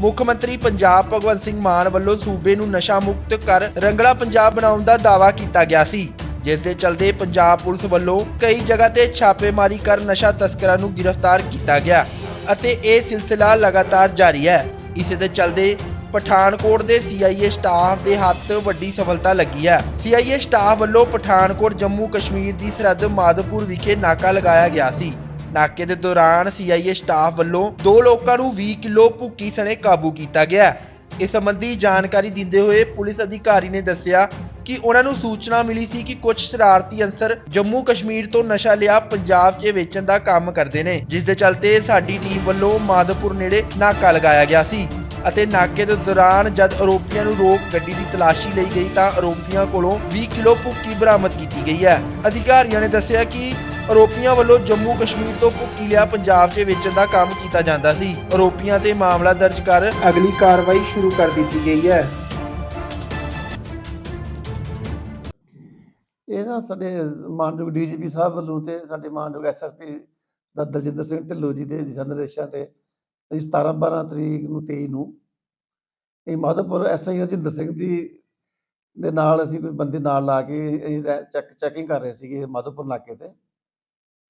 ਮੁੱਖ ਮੰਤਰੀ ਪੰਜਾਬ ਭਗਵੰਤ ਸਿੰਘ ਮਾਨ ਵੱਲੋਂ ਸੂਬੇ ਨੂੰ ਨਸ਼ਾ ਮੁਕਤ ਕਰ ਰੰਗਲਾ ਪੰਜਾਬ ਬਣਾਉਣ ਦਾ ਦਾਅਵਾ ਕੀਤਾ ਗਿਆ ਸੀ, ਜਿਸ ਦੇ ਚਲਦੇ ਪੰਜਾਬ ਪੁਲਿਸ ਵੱਲੋਂ ਕਈ ਜਗ੍ਹਾ ਤੇ ਛਾਪੇਮਾਰੀ ਕਰ ਨਸ਼ਾ ਤਸਕਰਾਂ ਨੂੰ ਗ੍ਰਿਫਤਾਰ ਕੀਤਾ ਗਿਆ ਅਤੇ ਇਹ ਸਿਲਸਿਲਾ ਲਗਾਤਾਰ ਜਾਰੀ ਹੈ। ਇਸੇ ਦੇ ਚਲਦੇ ਪਠਾਨਕੋਟ ਦੇ CIA ਸਟਾਫ ਦੇ ਹੱਥ ਵੱਡੀ ਸਫਲਤਾ ਲੱਗੀ ਹੈ। CIA ਸਟਾਫ ਵੱਲੋਂ ਪਠਾਨਕੋਟ ਜੰਮੂ ਕਸ਼ਮੀਰ ਦੀ ਸਰਹੱਦ ਮਾਧੋਪੁਰ ਵਿਖੇ ਨਾਕਾ ਲਗਾਇਆ ਗਿਆ ਸੀ। ਨਾਕੇ ਦੇ ਦੌਰਾਨ CIA ਸਟਾਫ ਵੱਲੋਂ ਦੋ ਲੋਕਾਂ ਨੂੰ 20 ਕਿਲੋ ਭੁੱਕੀ ਸਣੇ ਕਾਬੂ ਕੀਤਾ ਗਿਆ। ਇਸ ਸੰਬੰਧੀ ਜਾਣਕਾਰੀ ਦਿੰਦੇ ਹੋਏ ਪੁਲਿਸ ਅਧਿਕਾਰੀ ਨੇ ਦੱਸਿਆ ਕਿ ਉਹਨਾਂ ਨੂੰ ਸੂਚਨਾ ਮਿਲੀ ਸੀ ਕਿ ਕੁਝ ਸ਼ਰਾਰਤੀ ਅੰਸਰ ਜੰਮੂ ਕਸ਼ਮੀਰ ਤੋਂ ਨਸ਼ਾ ਲਿਆ ਪੰਜਾਬ 'ਚ ਵੇਚਣ ਦਾ ਕੰਮ ਕਰਦੇ ਨੇ, ਜਿਸ ਦੇ ਚਲਤੇ ਸਾਡੀ ਟੀਮ ਵੱਲੋਂ ਮਾਧੋਪੁਰ ਨੇੜੇ ਨਾਕਾ ਲਗਾਇਆ ਗਿਆ ਸੀ ਅਤੇ ਨਾਕੇ ਦੇ ਦੌਰਾਨ ਜਦ ਆਰੋਪੀਆਂ ਨੂੰ ਰੋਕ ਗੱਡੀ ਦੀ ਤਲਾਸ਼ੀ ਲਈ ਗਈ ਤਾਂ ਆਰੋਪੀਆਂ ਕੋਲੋਂ 20 ਕਿਲੋ ਭੁੱਕੀ ਬਰਾਮਦ ਕੀਤੀ ਗਈ ਹੈ। ਅਧਿਕਾਰੀਆਂ ਨੇ ਦੱਸਿਆ ਕਿ ਆਰੋਪੀਆਂ ਵੱਲੋਂ ਜੰਮੂ ਕਸ਼ਮੀਰ ਤੋਂ ਭੁੱਕੀ ਲਿਆ ਪੰਜਾਬ 'ਚ ਵੇਚਣ ਦਾ ਕੰਮ ਕੀਤਾ ਜਾਂਦਾ ਸੀ। ਆਰੋਪੀਆਂ ਤੇ ਮਾਮਲਾ ਦਰਜ ਕਰ ਅਗਲੀ ਕਾਰਵਾਈ ਸ਼ੁਰੂ ਕਰ ਦਿੱਤੀ ਗਈ ਹੈ। ਇਹ ਨਾ ਸਾਡੇ ਮਾਨਯੋਗ ਡੀਜੀਪੀ ਸਾਹਿਬ ਵੱਲੋਂ ਤੇ ਸਾਡੇ ਮਾਨਯੋਗ ਐਸਐਸਪੀ ਦਾ ਦਲਜਿੰਦਰ ਸਿੰਘ ਢਿੱਲੋਂ ਜੀ ਦੇ ਦਿਸ਼ਾ ਨਿਰਦੇਸ਼ਾਂ ਤੇ ਅਸੀਂ 17 12 ਤਰੀਕ ਨੂੰ 23 ਨੂੰ ਇਹ ਮਾਧੋਪੁਰ ਐਸਆਈ ਹਰਜਿੰਦਰ ਸਿੰਘ ਦੀ ਦੇ ਨਾਲ ਅਸੀਂ ਕੋਈ ਬੰਦੇ ਨਾਲ ਲਾ ਕੇ ਅਸੀਂ ਚੈੱਕ ਚੈਕਿੰਗ ਕਰ ਰਹੇ ਸੀਗੇ ਮਾਧੋਪੁਰ ਨਾਕੇ ਤੇ।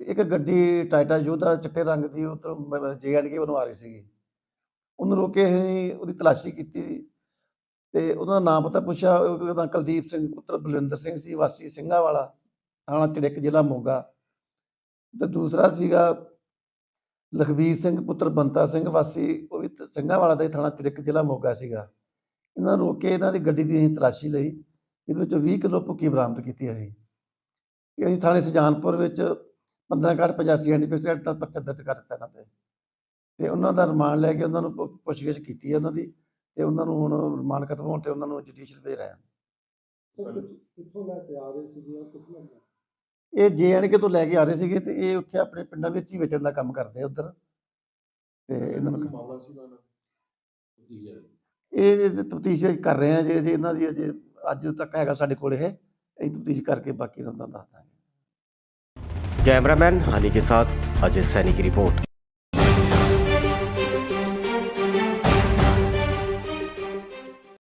ਇੱਕ ਗੱਡੀ ਟਾਟਾ ਯੋਧਾ ਚਿੱਟੇ ਰੰਗ ਦੀ ਉਧਰ ਜੇਐਨਕੇ ਵੱਲੋਂ ਆ ਰਹੀ ਸੀਗੀ। ਉਹਨੂੰ ਰੋਕੇ ਅਸੀਂ ਉਹਦੀ ਤਲਾਸ਼ੀ ਕੀਤੀ ਤੇ ਉਹਦਾ ਨਾਮ ਪਤਾ ਪੁੱਛਿਆ ਉਹਦਾ ਕੁਲਦੀਪ ਸਿੰਘ, ਪੁੱਤਰ ਬਲਵਿੰਦਰ ਸਿੰਘ ਸੀ, ਵਾਸੀ ਸਿੰਘਾਂ ਵਾਲਾ, ਥਾਣਾ ਚੜਿੱਕ ਜ਼ਿਲ੍ਹਾ ਮੋਗਾ। ਤੇ ਦੂਸਰਾ ਸੀਗਾ ਲਖਬੀਰ ਸਿੰਘ, ਪੁੱਤਰ ਬੰਤਾ ਸਿੰਘ, ਵਾਸੀ ਉਹ ਵੀ ਤ- ਸਿੰਘਾਂ ਵਾਲਾ ਦਾ ਥਾਣਾ ਚੜਿੱਕ ਜ਼ਿਲ੍ਹਾ ਮੋਗਾ ਸੀਗਾ। ਇਹਨਾਂ ਨੂੰ ਰੋਕ ਕੇ ਇਹਨਾਂ ਦੀ ਗੱਡੀ ਦੀ ਅਸੀਂ ਤਲਾਸ਼ੀ ਲਈ। ਇਹਦੇ ਵਿੱਚੋਂ 20 ਕਿਲੋ ਭੁੱਕੀ ਬਰਾਮਦ ਕੀਤੀ ਅਸੀਂ। ਇਹ ਅਸੀਂ ਥਾਣੇ ਸੁਜਾਨਪੁਰ ਵਿੱਚ 15 ਕਾਰਡ 85 ਐਂਟੀਪੀਸੈਂਟ ਦਾ ਪਰਚਾ ਦਰਜ ਕਰ ਦਿੱਤਾ ਇਹਨਾਂ ਤੇ। ਤੇ ਉਹਨਾਂ ਦਾ ਰਿਮਾਂਡ ਲੈ ਕੇ ਉਹਨਾਂ ਨੂੰ ਪੁ- ਪੁੱਛਗਿੱਛ ਕੀਤੀ ਹੈ ਉਹਨਾਂ ਦੀ ਤੇ ਉਹਨਾਂ ਨੂੰ ਹੁਣ ਰਿਮਾਂਡ ਖਤਮ ਹੋਣ ਤੇ ਉਹਨਾਂ ਨੂੰ ਜੁਡੀਸ਼ੀਅਲ ਭੇਜ ਰਹੇ ਹਾਂ ਕਿੱਥੋਂ ਲੈ ਕੇ ਆ ਰਹੇ ਸੀਗੇ ਕਿੱਥੋਂ ਇਹ ਜੇਐਨਕੇ ਤੋਂ ਲੈ ਕੇ ਆ ਰਹੇ ਸੀਗੇ ਤੇ ਇਹ ਉੱਥੇ ਆਪਣੇ ਪਿੰਡਾਂ ਵਿੱਚ ਹੀ ਵੇਚਣ ਦਾ ਕੰਮ ਕਰਦੇ ਆ ਉਧਰ। ਤੇ ਇਹਨਾਂ ਨੂੰ ਮਾਮਲਾ ਸੀਗਾ ਦਾ? ਇਹ ਤਫਤੀਸ਼ ਕਰ ਰਹੇ ਆ ਜੇ ਜੇ ਇਹਨਾਂ ਦੀ ਅਜੇ ਅੱਜ ਤੱਕ ਹੈਗਾ ਸਾਡੇ ਕੋਲ ਇਹ ਅਸੀਂ ਤਫਤੀਸ਼ ਕਰਕੇ ਬਾਕੀ ਤੁਹਾਨੂੰ ਦੱਸ ਦਾਂਗੇ। कैमरामैन हनी के साथ अजय सैनी की रिपोर्ट